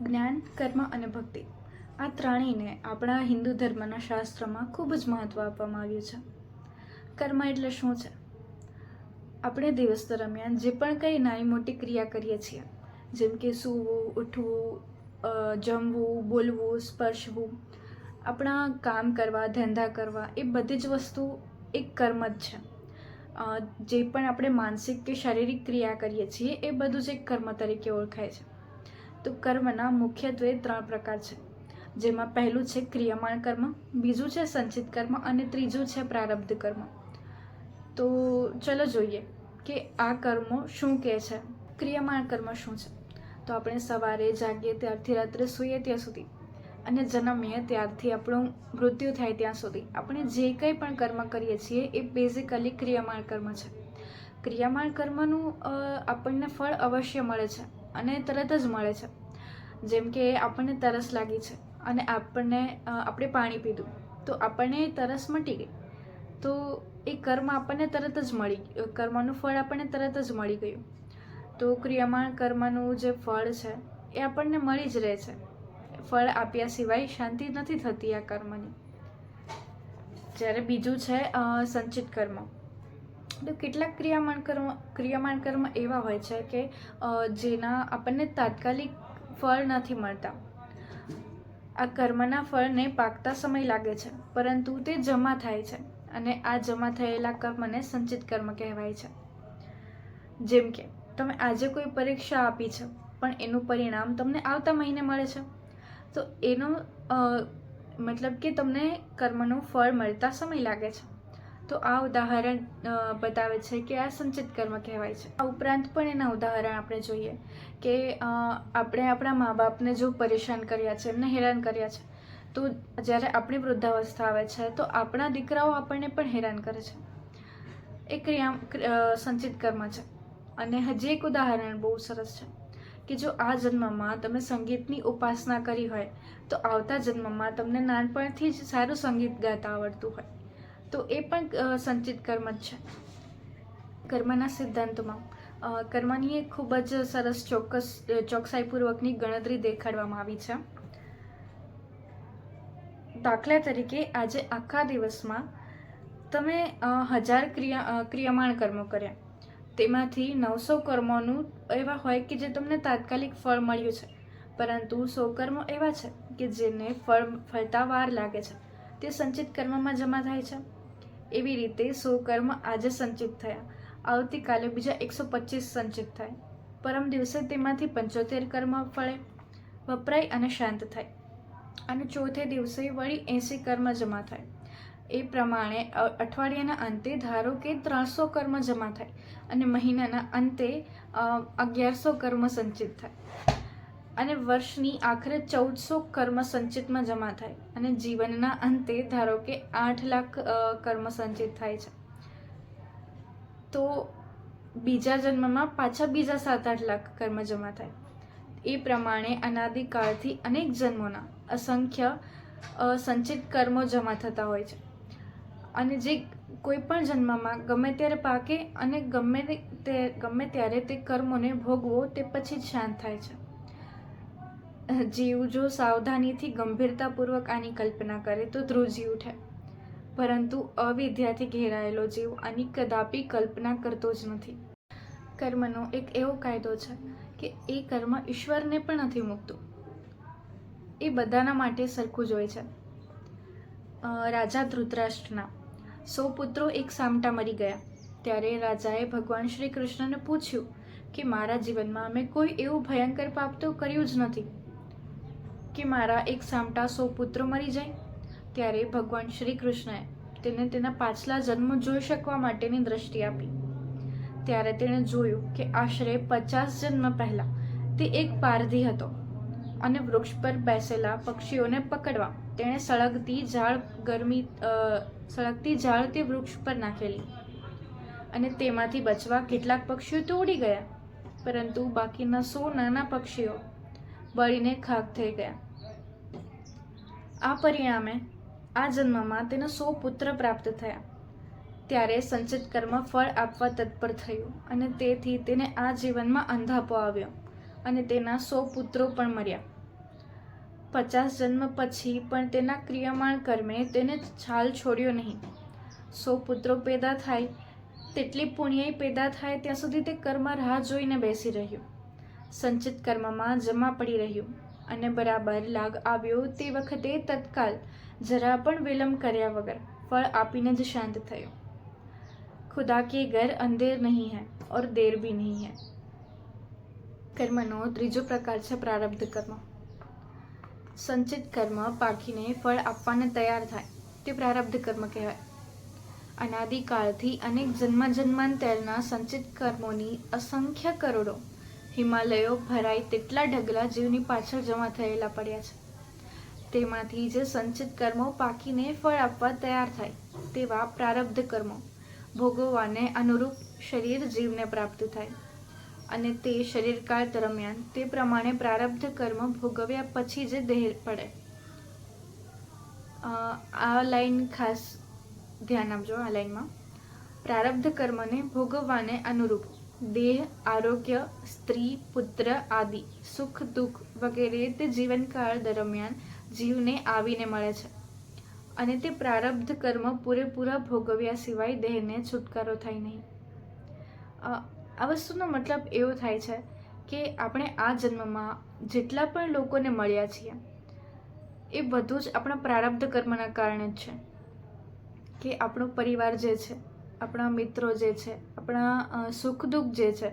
જ્ઞાન, કર્મ અને ભક્તિ. આ ત્રણેયને આપણા હિન્દુ ધર્મના શાસ્ત્રમાં ખૂબ જ મહત્ત્વ આપવામાં આવ્યું છે. કર્મ એટલે શું છે? આપણે દિવસ દરમિયાન જે પણ કંઈ નાની મોટી ક્રિયા કરીએ છીએ, જેમ કે સૂવું, ઉઠવું જમવું, બોલવું, સ્પર્શવું, આપણા કામ કરવા, ધંધા કરવા, એ બધી જ વસ્તુ એક કર્મ જ છે. જે પણ આપણે માનસિક કે શારીરિક ક્રિયા કરીએ છીએ, એ બધું જ એક કર્મ તરીકે ઓળખાય છે. તો કર્મના મુખ્યત્વે ત્રણ પ્રકાર છે. જેમાં પહેલું છે ક્રિયામાણ કર્મ, બીજું છે સંચિત કર્મ અને ત્રીજું છે પ્રારબ્ધ કર્મ. તો ચલો જોઈએ કે આ કર્મો શું કહે છે? ક્રિયામાણ કર્મ શું છે? તો આપણે સવારે જાગીએ ત્યારથી રાત્રે સૂઈએ ત્યાં સુધી અને જન્મીએ ત્યારથી આપણું મૃત્યુ થાય ત્યાં સુધી. આપણે જે કંઈ પણ કર્મ કરીએ છીએ એ બેઝિકલી ક્રિયામાણ કર્મ છે. ક્રિયામાણ કર્મનું આપણને ફળ અવશ્ય મળે છે. અને તરત જ મળે છે. જેમ કે આપણને તરસ લાગી છે અને આપણને આપણે પાણી પીધું, તો આપણને તરસ મટી ગઈ. તો એ કર્મ આપણને તરત જ મળી કર્મનું ફળ આપણને તરત જ મળી ગયું. તો ક્રિયામાણ કર્મનું જે ફળ છે, એ આપણને મળી જ રહે છે. ફળ આપ્યા સિવાય શાંતિ નથી થતી આ કર્મની. જ્યારે બીજું છે સંચિત કર્મ. તો કેટલાક ક્રિયામાણ કર્મ ક્રિયામાણ કર્મ એવા હોય છે કે જેના આપણને તાત્કાલિક ફળ નથી મળતા. આ કર્મના ફળને પાકતા સમય લાગે છે, પરંતુ તે જમા થાય છે અને આ જમા થયેલા કર્મને સંચિત કર્મ કહેવાય છે. જેમ કે, તમે આજે કોઈ પરીક્ષા આપી છે, પણ એનું પરિણામ તમને આવતા મહિને મળે છે. તો એનો મતલબ કે તમને કર્મનું ફળ મળતા સમય લાગે છે. તો આ ઉદાહરણ બતાવે છે કે આ સંચિત કર્મ કહેવાય છે. આ ઉપરાંત પણ એના ઉદાહરણ આપણે જોઈએ કે આપણે આપણા મા બાપને જો પરેશાન કર્યા છે, એમને હેરાન કર્યા છે, તો જ્યારે આપણી વૃદ્ધાવસ્થા આવે છે, તો આપણા દીકરાઓ આપણને પણ હેરાન કરે છે. એ ક્રિયા સંચિત કર્મ છે. અને હજી એક ઉદાહરણ બહુ સરસ છે કે જો આ જન્મમાં તમે સંગીતની ઉપાસના કરી હોય, તો આવતા જન્મમાં તમને નાનપણથી જ સારું સંગીત ગાતા આવડતું હોય. તો એ પણ સંચિત કર્મ જ છે. કર્મના સિદ્ધાંતમાં. કર્મની એક ખૂબ જ સરસ ચોક્કસ, ચોકસાઈપૂર્વકની ગણતરી દેખાડવામાં આવી છે. દાખલા તરીકે, આજે આખા દિવસમાં તમે હજાર ક્રિયા ક્રિયામાણ કર્મો કર્યા. તેમાંથી નવસો કર્મોનું એવા હોય કે જે તમને તાત્કાલિક ફળ મળ્યું છે. પરંતુ સો કર્મો એવા છે કે જેને ફળ, ફળતા વાર લાગે છે. તે સંચિત કર્મમાં જમા થાય છે. એવી રીતે સો કર્મ આજે સંચિત થયા. આવતીકાલે બીજા એકસો પચીસ સંચિત થાય. પરમ દિવસે તેમાંથી પંચોતેર કર્મ ફળે, વપરાય અને શાંત થાય. અને ચોથે દિવસે વળી એંસી કર્મ જમા થાય. એ પ્રમાણે અઠવાડિયાના અંતે ધારો કે ત્રણસો કર્મ જમા થાય. અને મહિનાના અંતે અગિયારસો કર્મ સંચિત થાય. અને વર્ષની આખરે ચૌદસો કર્મ સંચિતમાં જમા થાય. અને જીવનના અંતે ધારો કે આઠ લાખ કર્મ સંચિત થાય છે. તો બીજા જન્મમાં પાછા બીજા સાત આઠ લાખ કર્મ જમા થાય. એ પ્રમાણે અનાદિકાળથી અનેક જન્મોના અસંખ્ય સંચિત કર્મો જમા થતા હોય છે. અને જે કોઈ પણ જન્મમાં ગમે ત્યારે પાકે અને ગમે તે- ગમે ત્યારે તે કર્મોને ભોગવો તે પછી જ શાંત થાય છે. જીવ જો સાવધાનીથી ગંભીરતાપૂર્વક આની કલ્પના કરે તો ધ્રુજી ઉઠે. પરંતુ અવિદ્યાથી ઘેરાયેલો જીવ આની કદાપી કલ્પના કરતો જ નથી. કર્મનો એક એવો કાયદો છે કે એ કર્મ ઈશ્વરને પણ નથી મૂકતું. એ બધાના માટે સરખું જ હોય છે. રાજા ધૃતરાષ્ટ્રના સો પુત્રો એક સામટા મરી ગયા. ત્યારે રાજાએ ભગવાન શ્રી કૃષ્ણને પૂછ્યું કે, મારા જીવનમાં મેં કોઈ એવું ભયંકર પાપ તો કર્યું જ નથી. કે મારા એક સામટા સો પુત્રો મરી જાય, ત્યારે ભગવાન શ્રી કૃષ્ણએ તેને તેના પાછલા જન્મ જોઈ શકવા માટેની દ્રષ્ટિ આપી. ત્યારે તેણે જોયું કે આશરે પચાસ જન્મ પહેલાં તે એક પારધી હતો અને વૃક્ષ પર બેસેલા પક્ષીઓને પકડવા તેણે સળગતી ઝાડ ગરમી સળગતી ઝાડ તે વૃક્ષ પર નાખેલી. અને તેમાંથી બચવા કેટલાક પક્ષીઓ તો ઉડી ગયા, પરંતુ બાકીના સો નાના પક્ષીઓ બળીને ખાક થઈ ગયા. આ પરિણામે આ જન્મમાં તેને સો પુત્ર પ્રાપ્ત થયા. ત્યારે સંચિત કર્મ ફળ આપવા તત્પર થયું અને તેથી તેને આ જીવનમાં અંધાપો આવ્યો અને તેના સો પુત્રો પણ મર્યા. પચાસ જન્મ પછી પણ તેના ક્રિયામાણ કર્મે તેને છાલ છોડ્યો નહીં. સો પુત્રો પેદા થાય, તેટલી પુણ્ય પેદા થાય ત્યાં સુધી તે કર્મ રાહ જોઈને બેસી રહ્યું. સંચિત કર્મમાં જમા પડી રહ્યું. અને બરાબર લાગ આવ્યો તે વખતે તત્કાલ જરા પણ વિલંબ કર્યા વગર ફળ આપીને જ શાંત થયો. ખુદા કે ઘર અંધેર નહીં હૈ ઓર દેર ભી નહીં હૈ. કર્મનો ત્રીજો પ્રકાર છે પ્રારબ્ધ કર્મ. સંચિત કર્મ પાકીને ફળ આપવાને તૈયાર થાય તે પ્રારબ્ધ કર્મ કહેવાય. અનાદિકાળથી અનેક જન્મ જન્માંતરના સંચિત કર્મોની અસંખ્ય કરોડો હિમાલયો ભરાય તેટલા ઢગલા જીવની પાછળ જમા થયેલા પડ્યા છે. તેમાંથી જે સંચિત કર્મો પાકીને ફળ આપવા તૈયાર થાય, તેવા પ્રારબ્ધ કર્મો ભોગવવાને અનુરૂપ શરીર જીવને પ્રાપ્ત થાય. અને તે શરીરકાળ દરમિયાન તે પ્રમાણે પ્રારબ્ધ કર્મ ભોગવ્યા પછી જે દેહ પડે. આ લાઈન ખાસ ધ્યાન આપજો, આ લાઈનમાં. પ્રારબ્ધ કર્મને ભોગવવાને અનુરૂપ દેહ, આરોગ્ય, સ્ત્રી, પુત્ર આદિ, સુખ, દુઃખ વગેરે તે જીવનકાળ દરમિયાન જીવને આવીને મળે છે. અને તે પ્રારબ્ધ કર્મ પૂરેપૂરા ભોગવ્યા સિવાય દેહને છુટકારો થાય નહીં. આ વસ્તુનો મતલબ એવો થાય છે કે આપણે આ જન્મમાં જેટલા પણ લોકોને મળ્યા છીએ, એ બધું જ આપણા પ્રારબ્ધ કર્મના કારણે જ છે. કે આપણો પરિવાર જે છે આપણા મિત્રો જે છે, આપણા સુખ દુઃખ જે છે,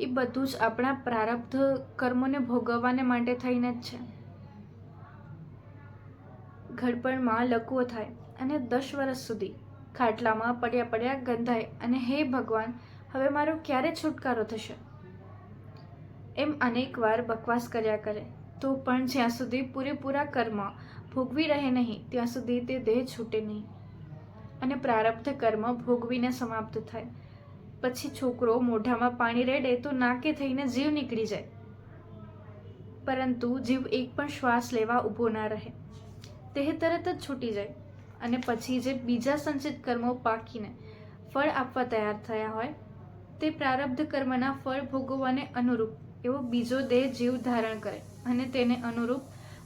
એ બધું જ આપણા પ્રારબ્ધ કર્મોને ભોગવવાને માટે થઈને જ છે. ઘડપણમાં લકવો થાય અને દસ વર્ષ સુધી ખાટલામાં પડ્યા પડ્યા ગંધાય અને હે ભગવાન, હવે મારો ક્યારે છુટકારો થશે? એમ અનેકવાર બકવાસ કર્યા કરે. તો પણ જ્યાં સુધી પૂરેપૂરા કર્મ ભોગવી રહે નહીં, ત્યાં સુધી તે દેહ છૂટે નહીં. અને પ્રારબ્ધ કર્મ ભોગવીને સમાપ્ત થાય. પછી છોકરો મોઢામાં પાણી રેડે તો નાકે થઈને જીવ નીકળી જાય. પરંતુ જીવ એક પણ શ્વાસ લેવા ઊભો ના રહે. તે તરત જ છૂટી જાય અને પછી જે બીજા સંચિત કર્મો પાકીને ફળ આપવા તૈયાર થયા હોય, તે પ્રારબ્ધ કર્મના ફળ ભોગવવાને અનુરૂપ એવો બીજો દેહ જીવ ધારણ કરે અને તેને અનુરૂપ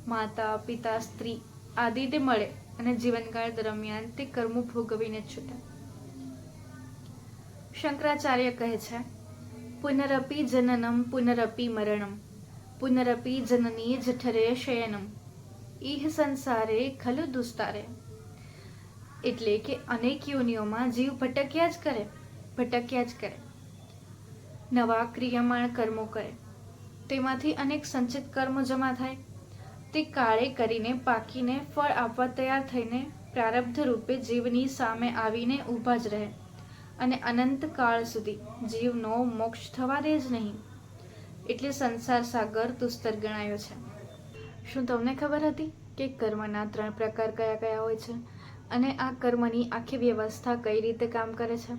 માતા, પિતા, સ્ત્રી આદિ તે મળે. અને જીવનકાળ દરમિયાન તે કર્મો ભોગવીને છૂટે. શંકરાચાર્ય કહે છે, પુનરપી જનનમ, પુનરપી મરણમ, પુનરપી જનની જઠરે શયનમ. ઇહ સંસારે ખલુ દુસ્તારે. એટલે કે અનેક યોનિઓમાં જીવ ભટક્યા જ કરે, ભટક્યા જ કરે. નવા ક્રિયામાણ કર્મો કરે, તેમાંથી અનેક સંચિત કર્મો જમા થાય. તે કાળે કરીને પાકીને ફળ આપવા તૈયાર થઈને પ્રારબ્ધ રૂપે જીવની સામે આવીને ઊભા જ રહે અને અનંત કાળ સુધી જીવનો મોક્ષ થવા દે જ નહીં. એટલે સંસાર સાગર તુસ્તર ગણાયો છે. શું તમને ખબર હતી કે કર્મના ત્રણ પ્રકાર કયા કયા હોય છે અને આ કર્મની આખી વ્યવસ્થા કઈ રીતે કામ કરે છે?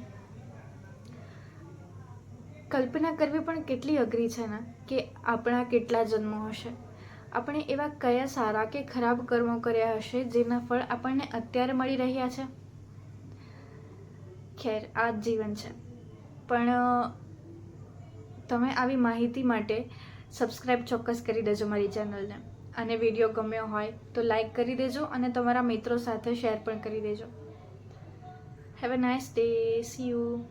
કલ્પના કરવી પણ કેટલી અઘરી છે ને, કે આપણા કેટલા જન્મો હશે. આપણે એવા કયા સારા કે ખરાબ કર્મો કર્યા હશે જેના ફળ આપણને અત્યારે મળી રહ્યા છે? ખેર, આ જ જીવન છે. પણ તમે આવી માહિતી માટે સબસ્ક્રાઈબ ચોક્કસ કરી દેજો મારી ચેનલને અને વીડિયો ગમ્યો હોય તો લાઈક કરી દેજો અને તમારા મિત્રો સાથે શેર પણ કરી દેજો. Have a nice day see you